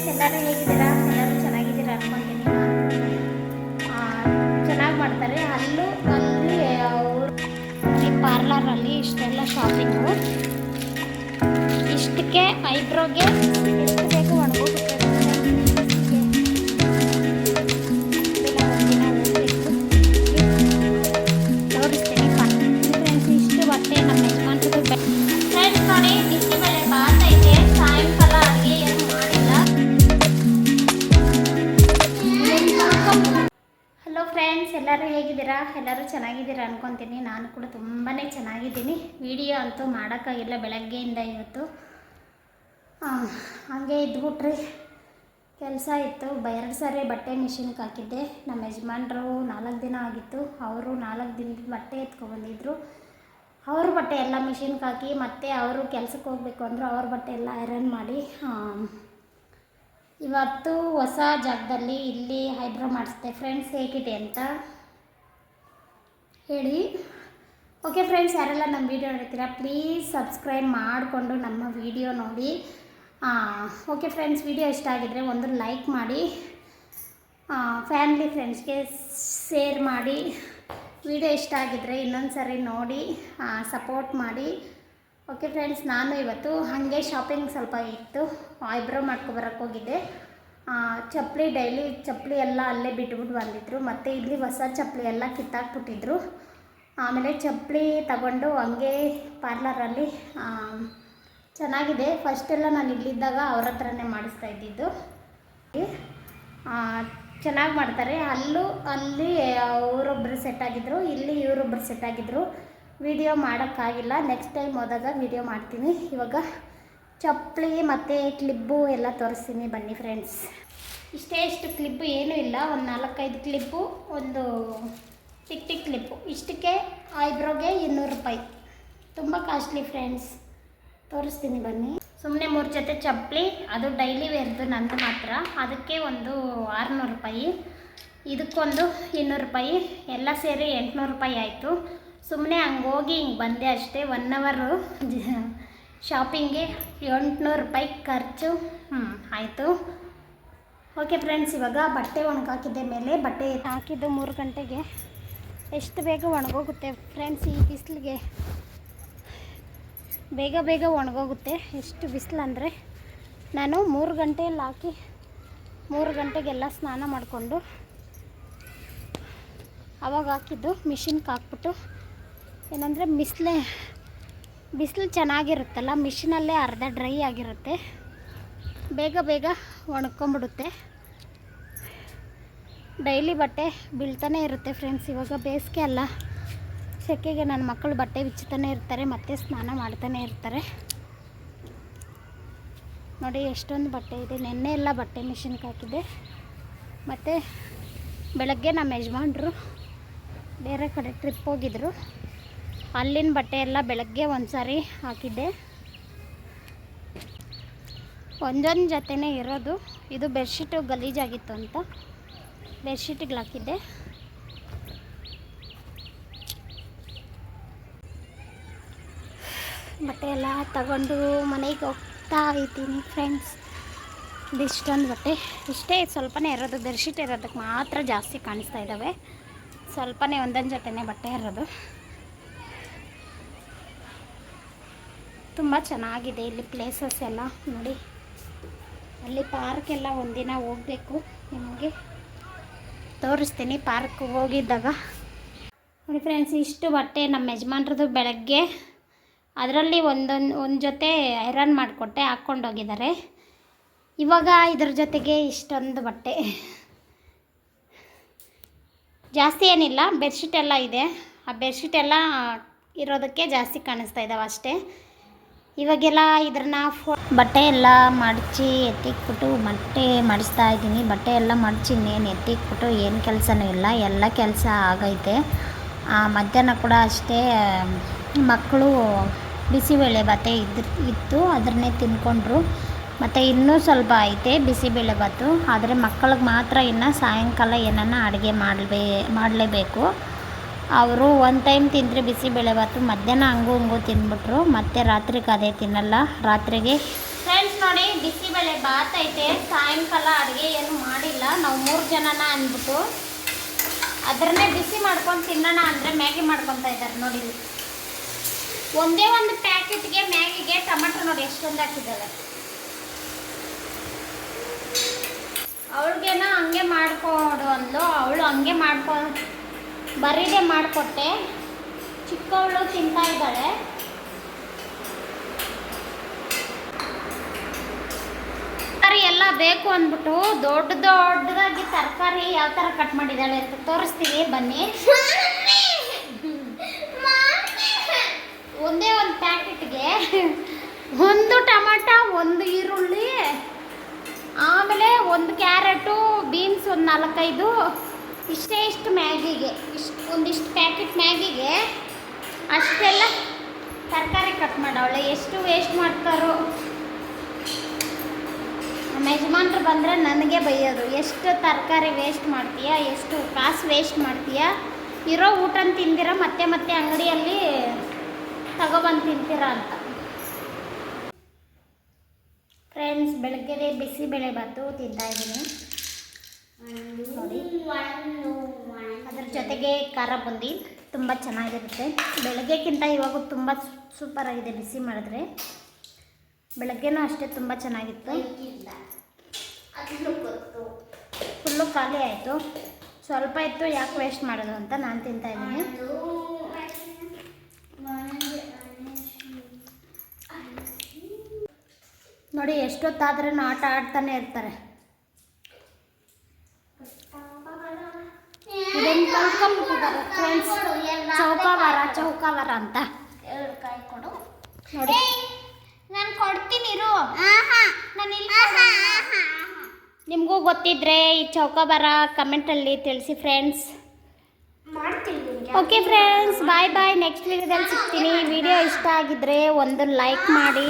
Friends ಎಲ್ಲರೂ ಹೇಗಿದ್ದೀರಾ? ಎಲ್ಲರೂ ಚೆನ್ನಾಗಿದ್ದೀರಾ? ಅನ್ಕೊಂತೀನಿ. ಚೆನ್ನಾಗಿ ಮಾಡ್ತಾರೆ. ಅಲ್ಲೂ ಅಲ್ಲಿ ಅವರು ಪಾರ್ಲರಲ್ಲಿ ಇಷ್ಟೆಲ್ಲ ಶಾಪಿಂಗು ಇಷ್ಟಕ್ಕೆ ಐಬ್ರೋಗೆ ಎಲ್ಲರೂ ಚೆನ್ನಾಗಿದ್ದೀರಾ ಅನ್ಕೊತೀನಿ. ನಾನು ಕೂಡ ತುಂಬಾ ಚೆನ್ನಾಗಿದ್ದೀನಿ. ವಿಡಿಯೋ ಅಂತೂ ಮಾಡೋಕ್ಕಾಗಿಲ್ಲ ಬೆಳಗ್ಗೆಯಿಂದ ಇವತ್ತು. ಹಾಗೆ ಇದ್ಬಿಟ್ರಿ. ಕೆಲಸ ಇತ್ತು. ಎರಡು ಸಾರಿ ಬಟ್ಟೆ ಮಿಷಿನ್ಗೆ ಹಾಕಿದ್ದೆ. ನಮ್ಮ ಯಜಮಾನ್ರು ನಾಲ್ಕು ದಿನ ಆಗಿತ್ತು. ಅವರು ನಾಲ್ಕು ದಿನದ ಬಟ್ಟೆ ಎತ್ಕೊಬಂದಿದ್ರು ಅವ್ರ ಬಟ್ಟೆ ಎಲ್ಲ ಮಿಷಿನ್ಗೆ ಹಾಕಿ ಮತ್ತು ಅವರು ಕೆಲ್ಸಕ್ಕೆ ಹೋಗಬೇಕು ಅಂದರು ಅವ್ರ ಬಟ್ಟೆ ಎಲ್ಲ ಐರನ್ ಮಾಡಿ. ಇವತ್ತು ಹೊಸ ಜಾಗದಲ್ಲಿ ಇಲ್ಲಿ ಐಬ್ರೋ ಮಾಡಿಸ್ದೆ. ಫ್ರೆಂಡ್ಸ್ ಹೇಗಿದೆ ಅಂತ? ಹೇಳಿ. ಓಕೆ ಫ್ರೆಂಡ್ಸ್ ಯಾರೆಲ್ಲ ನಮ್ಮ ವೀಡಿಯೋ ನೋಡ್ತೀರಾ ಪ್ಲೀಸ್ ಸಬ್ಸ್ಕ್ರೈಬ್ ಮಾಡಿಕೊಂಡು ನಮ್ಮ ವಿಡಿಯೋ ನೋಡಿ. ಓಕೆ ಫ್ರೆಂಡ್ಸ್ ವಿಡಿಯೋ ಇಷ್ಟ ಆಗಿದ್ರೆ ಒಂದು ಲೈಕ್ ಮಾಡಿ. ಫ್ಯಾಮಿಲಿ ಫ್ರೆಂಡ್ಸ್ಗೆ ಶೇರ್ ಮಾಡಿ. ವಿಡಿಯೋ ಇಷ್ಟ ಆಗಿದ್ದರೆ ಇನ್ನೊಂದು ಸರಿ ನೋಡಿ ಸಪೋರ್ಟ್ ಮಾಡಿ. ಓಕೆ ಫ್ರೆಂಡ್ಸ್ ನಾನು ಇವತ್ತು ಹಾಗೆ ಶಾಪಿಂಗ್ ಸ್ವಲ್ಪ ಇತ್ತು ಐಬ್ರೋ ಮಾಡ್ಕೊಬರಕ್ಕೆ ಹೋಗಿದ್ದೆ. ಚಪ್ಪಲಿ ಡೈಲಿ ಚಪ್ಪಲಿ ಎಲ್ಲ ಅಲ್ಲೇ ಬಿಟ್ಬಿಟ್ಟು ಬಂದಿದ್ರು. ಮತ್ತು ಇಲ್ಲಿ ಹೊಸ ಚಪ್ಪಲಿ ಎಲ್ಲ ಕಿತ್ತಾಕ್ಬಿಟ್ಟಿದ್ರು. ಆಮೇಲೆ ಚಪ್ಪಲಿ ತಗೊಂಡು ಹಂಗೆ ಪಾರ್ಲರಲ್ಲಿ ಚೆನ್ನಾಗಿದೆ. ಫಸ್ಟೆಲ್ಲ ನಾನು ಇಲ್ಲಿದ್ದಾಗ ಅವ್ರ ಹತ್ರನೇ ಮಾಡಿಸ್ತಾ ಇದ್ದಿದ್ದು. ಚೆನ್ನಾಗಿ ಮಾಡ್ತಾರೆ. ಅಲ್ಲೂ ಅಲ್ಲಿ ಅವರೊಬ್ಬರು ಸೆಟ್ ಆಗಿದ್ರು, ಇಲ್ಲಿ ಇವರೊಬ್ಬರು ಸೆಟ್ ಆಗಿದ್ರು. ವಿಡಿಯೋ ಮಾಡೋಕ್ಕಾಗಿಲ್ಲ. ನೆಕ್ಸ್ಟ್ ಟೈಮ್ ಹೋದಾಗ ವಿಡಿಯೋ ಮಾಡ್ತೀನಿ. ಇವಾಗ ಚಪ್ಪಲಿ ಮತ್ತು ಕ್ಲಿಬ್ಬು ಎಲ್ಲ ತೋರಿಸ್ತೀನಿ ಬನ್ನಿ ಫ್ರೆಂಡ್ಸ್ ಇಷ್ಟೇ ಇಷ್ಟು ಕ್ಲಿಬ್ಬು ಏನೂ ಇಲ್ಲ, ಒಂದು ನಾಲ್ಕೈದು ಕ್ಲಿಬ್ಬು ಒಂದು ಟಿಕ್ ಟಿಕ್ ಕ್ಲಿಪ್ಪು. ಇಷ್ಟಕ್ಕೆ ಐಬ್ರೋಗೆ ಇನ್ನೂರು ರೂಪಾಯಿ. ತುಂಬ ಕಾಸ್ಟ್ಲಿ ಫ್ರೆಂಡ್ಸ್ ತೋರಿಸ್ತೀನಿ ಬನ್ನಿ. ಸುಮ್ಮನೆ ಮೂರು ಜೊತೆ ಚಪ್ಪಲಿ, ಅದು ಡೈಲಿ ವೇರ್ದು ನಂದು ಮಾತ್ರ. ಅದಕ್ಕೆ ಒಂದು ಆರುನೂರು ರೂಪಾಯಿ. ಇದಕ್ಕೊಂದು ಇನ್ನೂರು ರೂಪಾಯಿ. ಎಲ್ಲ ಸೇರಿ ಎಂಟುನೂರು ರೂಪಾಯಿ ಆಯಿತು. ಸುಮ್ಮನೆ ಹಂಗೆ ಹೋಗಿ ಹಿಂಗೆ ಬಂದೆ ಅಷ್ಟೇ ಒನ್ ಅವರು ಶಾಪಿಂಗ್ಗೆ ಎಂಟುನೂರು ರೂಪಾಯಿ ಖರ್ಚು. ಹ್ಞೂ ಆಯಿತು. ಓಕೆ ಫ್ರೆಂಡ್ಸ್ ಇವಾಗ ಬಟ್ಟೆ ಒಣಗಾಕಿದ್ದೆ ಮೇಲೆ ಬಟ್ಟೆ ಹಾಕಿದ್ದು ಮೂರು ಗಂಟೆಗೆ. ಎಷ್ಟು ಬೇಗ ಒಣಗೋಗುತ್ತೆ ಫ್ರೆಂಡ್ಸ್ ಈ ಬಿಸಿಲಿಗೆ? ಬೇಗ ಬೇಗ ಒಣಗೋಗುತ್ತೆ. ಎಷ್ಟು ಬಿಸಿಲು ಅಂದರೆ? ನಾನು ಮೂರು ಗಂಟೆಯಲ್ಲಿ ಹಾಕಿ ಮೂರು ಗಂಟೆಗೆಲ್ಲ ಸ್ನಾನ ಮಾಡಿಕೊಂಡು ಅವಾಗ ಹಾಕಿದ್ದು ಮಿಷಿನ್ಗೆ ಹಾಕ್ಬಿಟ್ಟು ಏನಂದರೆ, ಬಿಸಿಲೇ ಬಿಸಿಲು ಚೆನ್ನಾಗಿರುತ್ತಲ್ಲ, ಮಿಷಿನಲ್ಲೇ ಅರ್ಧ ಡ್ರೈ ಆಗಿರುತ್ತೆ. ಬೇಗ ಬೇಗ ಒಣಕೊಂಬಿಡುತ್ತೆ ಡೈಲಿ ಬಟ್ಟೆ ಬೀಳ್ತಾನೆ ಇರುತ್ತೆ ಫ್ರೆಂಡ್ಸ್ ಇವಾಗ ಬೇಸಿಗೆ ಅಲ್ಲ. ಸೆಕೆಗೆ ನನ್ನ ಮಕ್ಕಳು ಬಟ್ಟೆ ಬಿಚ್ಚುತ್ತಾನೆ ಇರ್ತಾರೆ, ಮತ್ತೆ ಸ್ನಾನ ಮಾಡ್ತಾನೆ ಇರ್ತಾರೆ. ನೋಡಿ ಎಷ್ಟೊಂದು ಬಟ್ಟೆ ಇದೆ, ನೆನ್ನೆ ಎಲ್ಲ ಬಟ್ಟೆ ಮಿಷಿನ್ಗೆ ಹಾಕಿದ್ದೆ. ಮತ್ತು ಬೆಳಗ್ಗೆ ನಮ್ಮ ಯಜಮಾನ್ರು ಬೇರೆ ಕಡೆ ಟ್ರಿಪ್ ಹೋಗಿದ್ರು. ಅಲ್ಲಿನ ಬಟ್ಟೆ ಎಲ್ಲ ಬೆಳಗ್ಗೆ ಒಂದು ಸಾರಿ ಹಾಕಿದ್ದೆ. ಒಂದೊಂದು ಜೊತೆನೇ ಇರೋದು. ಇದು ಬೆಡ್ಶೀಟು ಗಲೀಜಾಗಿತ್ತು ಅಂತ ಬೆಡ್ಶೀಟಿಗೆ ಹಾಕಿದ್ದೆ. ಬಟ್ಟೆ ಎಲ್ಲ ತಗೊಂಡು ಮನೆಗೆ ಹೋಗ್ತಾ ಇದ್ದೀನಿ ಫ್ರೆಂಡ್ಸ್. ಇದಿಷ್ಟೊಂದು ಬಟ್ಟೆ. ಇಷ್ಟೇ ಸ್ವಲ್ಪನೇ ಇರೋದು. ಬೆಡ್ಶೀಟ್ ಇರೋದಕ್ಕೆ ಮಾತ್ರ ಜಾಸ್ತಿ ಕಾಣಿಸ್ತಾ ಇದ್ದಾವೆ ಸ್ವಲ್ಪನೇ ಒಂದೊಂದು ಜೊತೆನೇ ಬಟ್ಟೆ ಇರೋದು. ತುಂಬ ಚೆನ್ನಾಗಿದೆ ಇಲ್ಲಿ ಪ್ಲೇಸಸ್ ಎಲ್ಲ ನೋಡಿ. ಅಲ್ಲಿ ಪಾರ್ಕ್ ಎಲ್ಲ ಒಂದಿನ ಹೋಗಬೇಕು. ನಿಮಗೆ ತೋರಿಸ್ತೀನಿ ಪಾರ್ಕ್ ಹೋಗಿದ್ದಾಗ. ನೋಡಿ ಫ್ರೆಂಡ್ಸ್ ಇಷ್ಟು ಬಟ್ಟೆ ನಮ್ಮ ಯಜಮಾನ್ರದ್ದು ಬೆಳಗ್ಗೆ. ಅದರಲ್ಲಿ ಒಂದೊಂದು, ಒಂದು ಜೊತೆ ಐರನ್ ಮಾಡಿಕೊಟ್ಟೆ ಹಾಕ್ಕೊಂಡೋಗಿದ್ದಾರೆ ಇವಾಗ ಇದ್ರ ಜೊತೆಗೆ ಇಷ್ಟೊಂದು ಬಟ್ಟೆ. ಜಾಸ್ತಿ ಏನಿಲ್ಲ ಬೆಡ್ಶೀಟ್ ಎಲ್ಲ ಇದೆ. ಆ ಬೆಡ್ಶೀಟ್ ಎಲ್ಲ ಇರೋದಕ್ಕೆ ಜಾಸ್ತಿ ಕಾಣಿಸ್ತಾ ಇದ್ದಾವೆ ಅಷ್ಟೇ. ಇವಾಗೆಲ್ಲ ಇದ್ರನ್ನ ಫೋ ಬಟ್ಟೆ ಎಲ್ಲ ಮಡಚಿ ಎತ್ತಿಕ್ಬಿಟ್ಟು ಬಟ್ಟೆ ಮಡಿಸ್ತಾ ಇದ್ದೀನಿ. ಬಟ್ಟೆ ಎಲ್ಲ ಮಡಚಿ ಇನ್ನೇನು ಎತ್ತಿಕ್ಬಿಟ್ಟು ಏನು ಕೆಲಸನೂ ಇಲ್ಲ. ಎಲ್ಲ ಕೆಲಸ ಆಗೈತೆ. ಮಧ್ಯಾಹ್ನ ಕೂಡ ಅಷ್ಟೇ, ಮಕ್ಕಳು ಬಿಸಿಬೇಳೆ ಬಾತೆ ಇದ್ರ ಇತ್ತು. ಅದನ್ನೇ ತಿನ್ಕೊಂಡ್ರು. ಮತ್ತು ಇನ್ನೂ ಸ್ವಲ್ಪ ಐತೆ ಬಿಸಿಬೇಳೆ ಬಾತು ಆದರೆ ಮಕ್ಕಳಿಗೆ ಮಾತ್ರ ಇನ್ನು ಸಾಯಂಕಾಲ ಏನನ್ನ ಅಡುಗೆ ಮಾಡಲೇ ಮಾಡಲೇಬೇಕು. ಅವರು ಒಂದು ಟೈಮ್ ತಿಂದರೆ ಬಿಸಿಬೇಳೆ ಬಾತು. ಮಧ್ಯಾಹ್ನ ಹಂಗೂ ಹಂಗು ತಿಂದ್ಬಿಟ್ರು ಮತ್ತು ರಾತ್ರಿಗೆ ಅದೇ ತಿನ್ನಲ್ಲ. ರಾತ್ರಿಗೆ ಫ್ರೆಂಡ್ಸ್ ನೋಡಿ ಬಿಸಿಬೇಳೆ ಬಾತ್ ಐತೆ ಸಾಯಂಕಾಲ ಅಡುಗೆ ಏನು ಮಾಡಿಲ್ಲ. ನಾವು ಮೂರು ಜನನ ಅಂದ್ಬಿಟ್ಟು ಅದರನ್ನೇ ಬಿಸಿ ಮಾಡ್ಕೊಂಡು ತಿನ್ನೋಣ ಅಂದರೆ ಮ್ಯಾಗಿ ಮಾಡ್ಕೊತಾ ಇದ್ದಾರೆ ನೋಡಿ. ಒಂದೇ ಒಂದು ಪ್ಯಾಕೆಟ್ಗೆ ಮ್ಯಾಗಿಗೆ ಟೊಮೆಟೊ ನೋಡಿ, ಎಷ್ಟೊಂದು ಹಾಕಿದ್ದಾರೆ. ಅವಳಿಗೇನೋ ಹಂಗೆ ಮಾಡ್ಕೊಡು ಅಂದ್ಲು. ಅವಳು ಹಂಗೆ ಮಾಡ್ಕೊ ಬರೀದೆ ಮಾಡಿಕೊಟ್ಟೆ. ಚಿಕ್ಕವಳು ತಿಂತಾ ಇದ್ದಾಳೆ. ತರಕಾರಿ ಎಲ್ಲ ಬೇಕು ಅಂದ್ಬಿಟ್ಟು ದೊಡ್ಡ ದೊಡ್ಡದಾಗಿ ತರಕಾರಿ ಯಾವ ಥರ ಕಟ್ ಮಾಡಿದ್ದಾಳೆ ಅಂತ ತೋರಿಸ್ತೀವಿ, ಬನ್ನಿ. ಒಂದೇ ಒಂದು ಪ್ಯಾಕೆಟ್ಗೆ ಒಂದು ಟಮಾಟ, ಒಂದು ಈರುಳ್ಳಿ, ಆಮೇಲೆ ಒಂದು ಕ್ಯಾರೆಟು, ಬೀನ್ಸ್ ಒಂದು ನಾಲ್ಕೈದು. ಇಷ್ಟೇ ಇಷ್ಟು ಮ್ಯಾಗಿಗೆ, ಇಷ್ಟು ಒಂದಿಷ್ಟು ಪ್ಯಾಕೆಟ್ ಮ್ಯಾಗಿಗೆ ಅಷ್ಟೆಲ್ಲ ತರಕಾರಿ ಕಟ್ ಮಾಡವಳೆ. ಎಷ್ಟು ವೇಸ್ಟ್ ಮಾಡ್ತಾರೋ. ನಮ್ಮ ಯಜಮಾನ್ರು ಬಂದರೆ ನನಗೆ ಬೈಯೋದು. ಎಷ್ಟು ತರಕಾರಿ ವೇಸ್ಟ್ ಮಾಡ್ತೀಯಾ? ಎಷ್ಟು ಕಾಸು ವೇಸ್ಟ್ ಮಾಡ್ತೀಯಾ? ಇರೋ ಊಟನ ತಿಂದಿರ, ಮತ್ತೆ ಮತ್ತೆ ಅಂಗಡಿಯಲ್ಲಿ ತಗೊಬಂದು ತಿಂತೀರ ಅಂತ. ಫ್ರೆಂಡ್ಸ್ ಬೆಳಗ್ಗೆ ಬಿಸಿಬೇಳೆ ಬಾತು ತಿಂತಾ ಇದ್ದೀನಿ. ಅದ್ರ ಜೊತೆಗೆ ಖಾರ ಬುಂದಿ ತುಂಬ ಚೆನ್ನಾಗಿರುತ್ತೆ. ಬೆಳಗ್ಗೆಕ್ಕಿಂತ ಇವಾಗ ತುಂಬ ಸೂಪರ್ ಆಗಿದೆ ಬಿಸಿ ಮಾಡಿದ್ರೆ. ಬೆಳಗ್ಗೆನೂ ಅಷ್ಟೇ ತುಂಬ ಚೆನ್ನಾಗಿತ್ತು. ಫುಲ್ಲು ಖಾಲಿ ಆಯಿತು. ಸ್ವಲ್ಪ ಇತ್ತು, ಯಾಕೆ ವೇಸ್ಟ್ ಮಾಡೋದು ಅಂತ ನಾನು ತಿಂತಾ ಇದ್ದೀನಿ. ನೋಡಿ, ಎಷ್ಟೊತ್ತಾದ್ರೂ ಆಟ ಆಡ್ತಾನೆ ಇರ್ತಾರೆ. ಇದನ್ನು ಕಲ್ತ್ಕೊಂಡ್ಬಿಟ್ಟಿದ್ದಾರೆ ಫ್ರೆಂಡ್ಸ್ ಚೌಕಾವಾರ ಚೌಕಾವಾರ ಅಂತ ನೋಡಿ ನಾನು ಕೊಡ್ತೀನಿ ಇರು ನಾನು ಇಲ್ಲಿ ನಿಮಗೂ ಗೊತ್ತಿದ್ರೆ ಈ ಚೌಕಾಬಾರ ಕಮೆಂಟಲ್ಲಿ ತಿಳಿಸಿ friends okay friends bye bye next ವೀಡಿಯೋದಲ್ಲಿ ಸಿಗ್ತೀನಿ. ವಿಡಿಯೋ ಇಷ್ಟ ಆಗಿದ್ರೆ ಒಂದು ಲೈಕ್ ಮಾಡಿ.